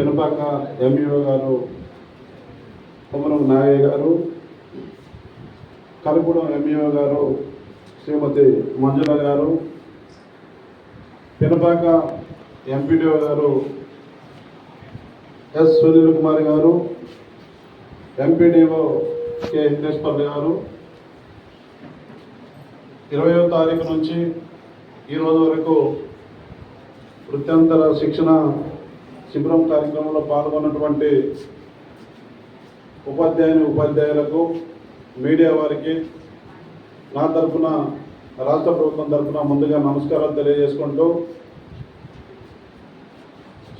Pinapaka MEO గారు కుమరం నాగయ్య గారు కలుపుడం MEO garu Shrimati Manjula garu Pinapaka MPDO garu S Sunil Kumar garu MPDO K Venkateshwar గారు. ఇరవయో తారీఖు నుంచి ఈరోజు వరకు వృత్యంతర శిక్షణ శిబిరం కార్యక్రమంలో పాల్గొన్నటువంటి ఉపాధ్యాయుని ఉపాధ్యాయులకు మీడియా వారికి నా తరఫున రాష్ట్ర ప్రభుత్వం తరఫున ముందుగా నమస్కారాలు తెలియజేసుకుంటూ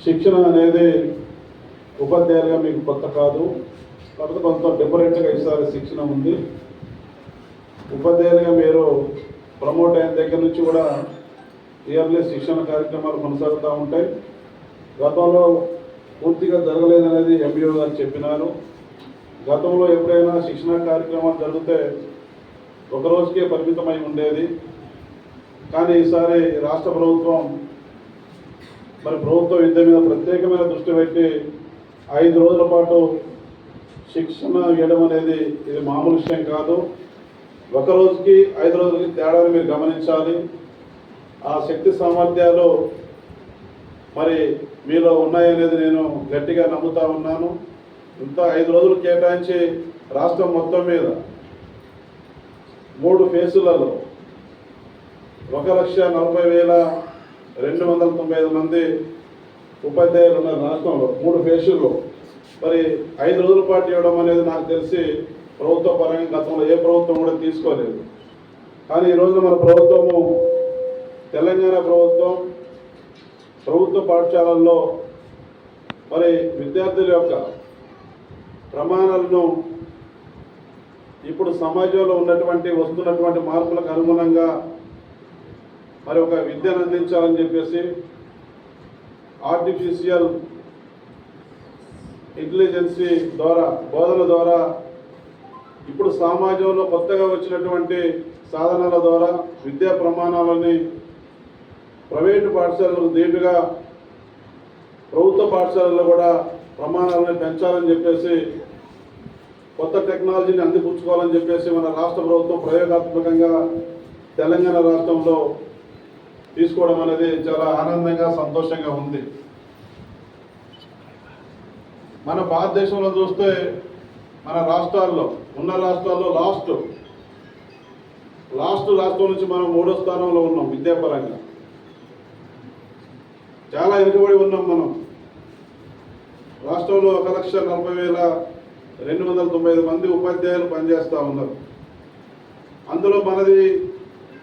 శిక్షణ అనేది ఉపాధ్యాయులుగా మీకు కొత్త కాదు. కాకపోతే కొంత డిఫరెంట్గా ఈసారి శిక్షణ ఉంది. ఉపాధ్యాయులుగా మీరు ప్రమోట్ అయిన దగ్గర నుంచి కూడా ఇయర్లీ శిక్షణ కార్యక్రమాలు కొనసాగుతూ ఉంటాయి. గతంలో పూర్తిగా జరగలేదనేది ఎంబీఓ గారు చెప్పినారు. గతంలో ఎప్పుడైనా శిక్షణ కార్యక్రమాలు జరిగితే ఒక రోజుకే పరిమితమై ఉండేది. కానీ ఈసారి రాష్ట్ర ప్రభుత్వం మరి ప్రభుత్వ విద్య మీద ప్రత్యేకమైన దృష్టి పెట్టి ఐదు రోజుల పాటు శిక్షణ ఇవ్వడం అనేది ఇది మామూలు విషయం కాదు. ఒక రోజుకి ఐదు రోజులకి తేడాన్ని మీరు గమనించాలి. ఆ శక్తి సామర్థ్యాలు మరి మీలో ఉన్నాయనేది నేను గట్టిగా నమ్ముతా ఉన్నాను. ఇంత ఐదు రోజులు కేటాయించి రాష్ట్రం మొత్తం మీద మూడు ఫేసులలో ఒక లక్ష నలభై వేల రెండు వందల తొంభై ఐదు మంది ఉపాధ్యాయులు ఉన్నారు రాష్ట్రంలో. మూడు ఫేసుల్లో. మరి ఐదు రోజుల పాటు ఇవ్వడం అనేది నాకు తెలిసి ప్రభుత్వ పరంగా గతంలో ఏ ప్రభుత్వం కూడా తీసుకోలేదు. కానీ ఈరోజు మన ప్రభుత్వము తెలంగాణ ప్రభుత్వం ప్రభుత్వ పాఠశాలల్లో మరి విద్యార్థుల యొక్క ప్రమాణాలను ఇప్పుడు సమాజంలో ఉన్నటువంటి వస్తున్నటువంటి మార్పులకు అనుగుణంగా మరి ఒక విద్యను అందించాలని చెప్పేసి ఆర్టిఫిషియల్ ఇంటెలిజెన్సీ ద్వారా బోధన ద్వారా ఇప్పుడు సమాజంలో కొత్తగా వచ్చినటువంటి సాధనాల ద్వారా విద్యా ప్రమాణాలని ప్రైవేటు పాఠశాలలకు దీటుగా ప్రభుత్వ పాఠశాలల్లో కూడా ప్రమాణాలను పెంచాలని చెప్పేసి కొత్త టెక్నాలజీని అందిపుచ్చుకోవాలని చెప్పేసి మన రాష్ట్ర ప్రభుత్వం ప్రయోగాత్మకంగా తెలంగాణ రాష్ట్రంలో తీసుకోవడం అనేది చాలా ఆనందంగా సంతోషంగా ఉంది. మన భారతదేశంలో చూస్తే మన రాష్ట్రాల్లో ఉన్న రాష్ట్రాల్లో లాస్ట్ లాస్ట్ రాష్ట్రం నుంచి మనం మూడో స్థానంలో ఉన్నాం విద్యాపరంగా. చాలా వెనుకబడి ఉన్నాం మనం. రాష్ట్రంలో ఒక లక్ష నలభై వేల రెండు వందల తొంభై ఐదు మంది ఉపాధ్యాయులు పనిచేస్తూ ఉన్నారు. అందులో మనది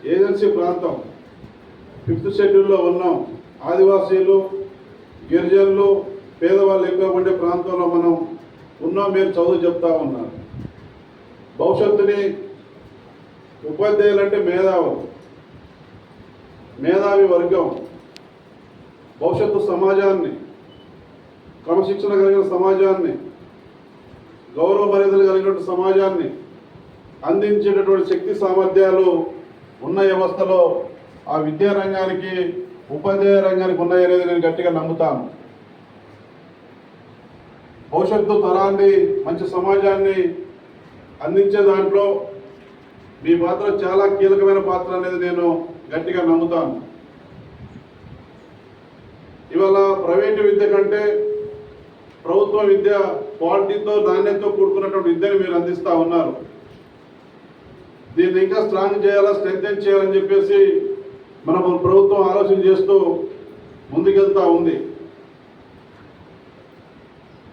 ఏజెన్సీ ప్రాంతం. ఫిఫ్త్ షెడ్యూల్లో ఉన్నాం. ఆదివాసీలు గిరిజనులు పేదవాళ్ళు ఎక్కువ ఉండే ప్రాంతంలో మనం ఉన్నాం మీరు చదువు చెప్తా ఉన్నారు. భవిష్యత్తుని ఉపాధ్యాయులు అంటే మేధావులు. మేధావి వర్గం. భవిష్యత్తు సమాజాన్ని క్రమశిక్షణ కలిగిన సమాజాన్ని గౌరవ మర్యాదలు కలిగినటువంటి సమాజాన్ని అందించేటటువంటి శక్తి సామర్థ్యాలు ఉన్న వ్యవస్థలో ఆ విద్యా రంగానికి ఉపాధ్యాయ రంగానికి ఉన్నాయనేది నేను గట్టిగా నమ్ముతాను. భవిష్యత్తు తరాన్ని మంచి సమాజాన్ని అందించే దాంట్లో మీ పాత్ర చాలా కీలకమైన పాత్ర అనేది నేను గట్టిగా నమ్ముతాను. ఇవాళ ప్రైవేటు విద్య కంటే ప్రభుత్వ విద్య క్వాలిటీతో నాణ్యతతో కూడుకున్నటువంటి విద్యను మీరు అందిస్తూ ఉన్నారు. దీన్ని ఇంకా స్ట్రాంగ్ చేయాలా స్ట్రెంగ్ చేయాలని చెప్పేసి మన ప్రభుత్వం ఆలోచన చేస్తూ ముందుకెళ్తూ ఉంది.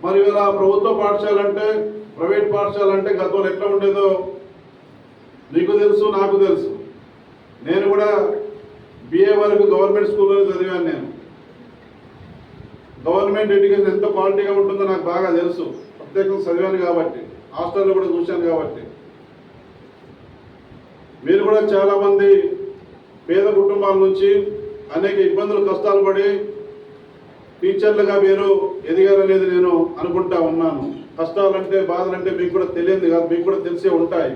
మరి ఇలా ప్రభుత్వ పాఠశాల అంటే ప్రైవేట్ పాఠశాల అంటే గతంలో ఎట్లా ఉండేదో నీకు తెలుసు నాకు తెలుసు. నేను కూడా బిఏ వరకు గవర్నమెంట్ స్కూల్లో చదివాను నేను. గవర్నమెంట్ ఎడ్యుకేషన్ ఎంత క్వాలిటీగా ఉంటుందో నాకు బాగా తెలుసు. ప్రత్యేకంగా చదివాను కాబట్టి హాస్టల్లో కూడా చూశాను కాబట్టి. మీరు కూడా చాలామంది పేద కుటుంబాల నుంచి అనేక ఇబ్బందులు కష్టాలు పడి టీచర్లుగా మీరు ఎదిగారనేది నేను అనుకుంటా ఉన్నాను. కష్టాలంటే బాధలంటే మీకు కూడా తెలియదు కాదు మీకు కూడా తెలిసే ఉంటాయి.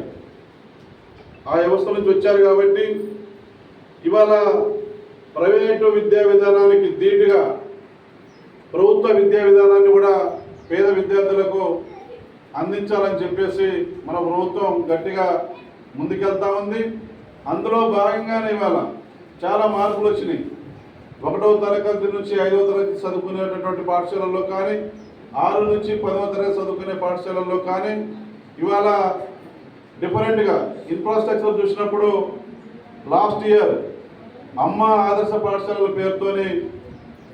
ఆ వ్యవస్థ నుంచి వచ్చారు కాబట్టి ఇవాళ ప్రైవేటు విద్యా విధానానికి ధీటుగా ప్రభుత్వ విద్యా విధానాన్ని కూడా పేద విద్యార్థులకు అందించాలని చెప్పేసి మన ప్రభుత్వం గట్టిగా ముందుకెళ్తా ఉంది. అందులో భాగంగానే ఇవాళ చాలా మార్పులు వచ్చినాయి. ఒకటవ తరగతి నుంచి ఐదవ తరగతి చదువుకునేటటువంటి పాఠశాలల్లో కానీ ఆరు నుంచి పదవ తరగతి చదువుకునే పాఠశాలల్లో కానీ ఇవాళ డిఫరెంట్గా ఇన్ఫ్రాస్ట్రక్చర్ చూసినప్పుడు లాస్ట్ ఇయర్ అమ్మ ఆదర్శ పాఠశాలల పేరుతోని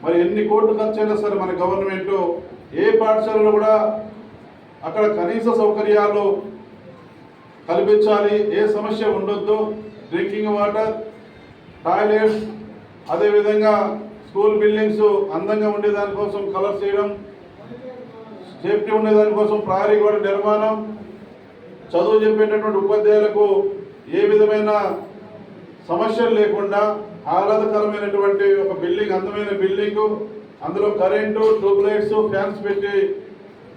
మరి ఎన్ని కోట్లు ఖర్చు అయినా సరే మన గవర్నమెంట్ ఏ పాఠశాలలో కూడా అక్కడ కనీస సౌకర్యాలు కల్పించాలి ఏ సమస్య ఉండొద్దు. డ్రింకింగ్ వాటర్ టాయిలెట్స్ అదేవిధంగా స్కూల్ బిల్డింగ్స్ అందంగా ఉండేదానికోసం కలర్ చేయడం సేఫ్టీ ఉండేదానికోసం ప్రహరీ గోడ నిర్మాణం చదువు చెప్పేటటువంటి ఉపాధ్యాయులకు ఏ విధమైన సమస్యలు లేకుండా ఆహ్లాదకరమైనటువంటి ఒక బిల్డింగ్ అందమైన బిల్డింగ్ అందులో కరెంటు ట్యూబ్ లైట్స్ ఫ్యాన్స్ పెట్టి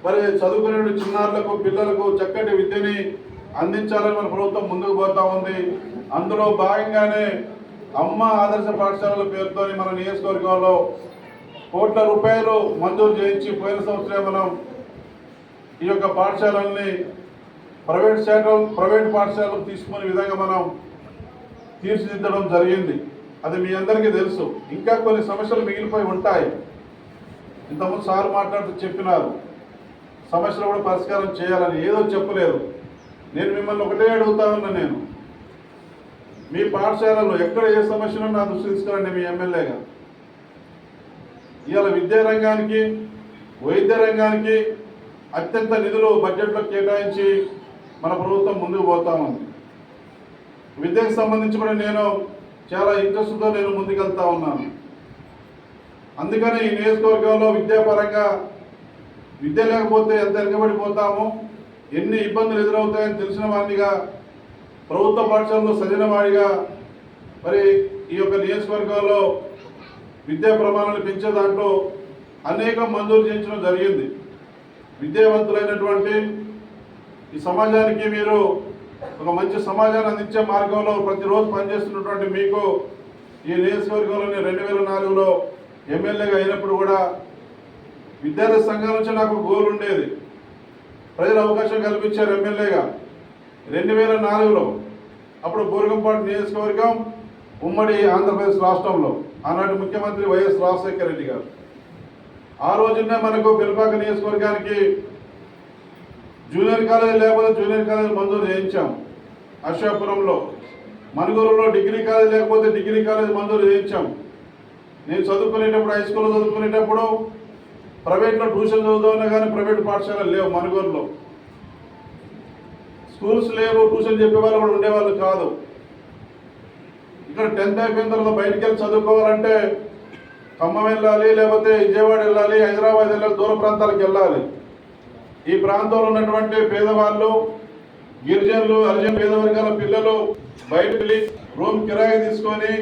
మరి చదువుకునే చిన్నారులకు పిల్లలకు చక్కటి విద్యని అందించాలని మన ప్రభుత్వం ముందుకు పోతా ఉంది. అందులో భాగంగానే అమ్మ ఆదర్శ పాఠశాలల పేరుతో మన నియోజకవర్గంలో కోట్ల రూపాయలు మంజూరు చేయించి పోయిన సంవత్సరం మనం ఈ యొక్క పాఠశాలల్ని ప్రైవేట్ శాఖలు ప్రైవేట్ పాఠశాలకు తీసుకునే విధంగా మనం తీర్చిదిద్దడం జరిగింది. అది మీ అందరికీ తెలుసు. ఇంకా కొన్ని సమస్యలు మిగిలిపోయి ఉంటాయి. ఇంతకుముందు సార్ మాట్లాడుతూ చెప్పినారు. సమస్యలు కూడా పరిష్కారం చేయాలని ఏదో చెప్పలేదు. నేను మిమ్మల్ని ఒకటే అడుగుతా ఉన్నా నేను. మీ పాఠశాలలో ఎక్కడ ఏ సమస్యను నా దృష్టి తీసుకురండి మీ ఎమ్మెల్యేగా. ఇవాళ విద్యా రంగానికి వైద్య రంగానికి అత్యంత నిధులు బడ్జెట్లో కేటాయించి మన ప్రభుత్వం ముందుకు పోతా ఉంది. విద్యకు సంబంధించి కూడా నేను చాలా ఇంట్రెస్ట్తో నేను ముందుకెళ్తా ఉన్నాను. అందుకని ఈ నియోజకవర్గంలో విద్యాపరంగా విద్య లేకపోతే ఎంత వెనుకబడిపోతామో ఎన్ని ఇబ్బందులు ఎదురవుతాయని తెలిసిన వాడినిగా ప్రభుత్వ పాఠశాలలో సరైన వాడిగా మరి ఈ యొక్క నియోజకవర్గంలో విద్యా ప్రమాణాలు పెంచే దాంట్లో అనేక మంజూరు చేయించడం జరిగింది. విద్యావంతులైనటువంటి ఈ సమాజానికి మీరు ఒక మంచి సమాజాన్ని అందించే మార్గంలో ప్రతిరోజు పనిచేస్తున్నటువంటి మీకు ఈ నియోజకవర్గంలోని రెండు వేల నాలుగులో ఎమ్మెల్యేగా అయినప్పుడు కూడా విద్యార్థి సంఘం నుంచి నాకు గోల్ ఉండేది. ప్రజలు అవకాశం కల్పించారు ఎమ్మెల్యేగా. రెండు వేల నాలుగులో అప్పుడు బూరగంపాటు నియోజకవర్గం ఉమ్మడి ఆంధ్రప్రదేశ్ రాష్ట్రంలో ఆనాటి ముఖ్యమంత్రి వైఎస్ రాజశేఖర రెడ్డి గారు. ఆ రోజునే మనకు పిలపాక నియోజకవర్గానికి జూనియర్ కాలేజ్ లేకపోతే జూనియర్ కాలేజ్ మంజూరు చేయించాం. అశోకపురంలో మనుగూరులో డిగ్రీ కాలేజ్ లేకపోతే డిగ్రీ కాలేజ్ మంజూరు చేయించాం. నేను చదువుకునేటప్పుడు హై స్కూల్లో చదువుకునేటప్పుడు ప్రైవేట్లో ట్యూషన్ చదువుతున్నా కానీ ప్రైవేట్ పాఠశాలలు లేవు మనుగూరులో స్కూల్స్ లేవు ట్యూషన్ చెప్పేవాళ్ళు కూడా ఉండేవాళ్ళు కాదు. ఇక్కడ టెన్త్ అయిపోయిన తర్వాత బయటికి వెళ్ళి చదువుకోవాలంటే ఖమ్మం వెళ్ళాలి లేకపోతే విజయవాడ వెళ్ళాలి హైదరాబాద్ వెళ్ళాలి దూర ప్రాంతాలకు వెళ్ళాలి. ఈ ప్రాంతంలో ఉన్నటువంటి పేదవాళ్ళు గిరిజనులు హరిజన పేద వర్గాల పిల్లలు బయటకు వెళ్ళి రూమ్ కిరాయి తీసుకొని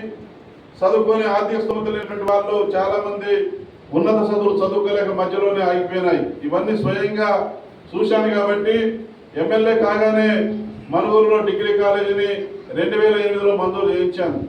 చదువుకొని ఆర్థిక స్థోమత లేనటువంటి వాళ్ళు చాలా మంది ఉన్నత చదువులు చదువుకోలేక మధ్యలోనే ఆగిపోయినాయి. ఇవన్నీ స్వయంగా చూశాను కాబట్టి ఎమ్మెల్యే కాగానే మనుగూరులో డిగ్రీ కాలేజీని రెండు వేల ఎనిమిదిలో మంజూరు చేయించాను.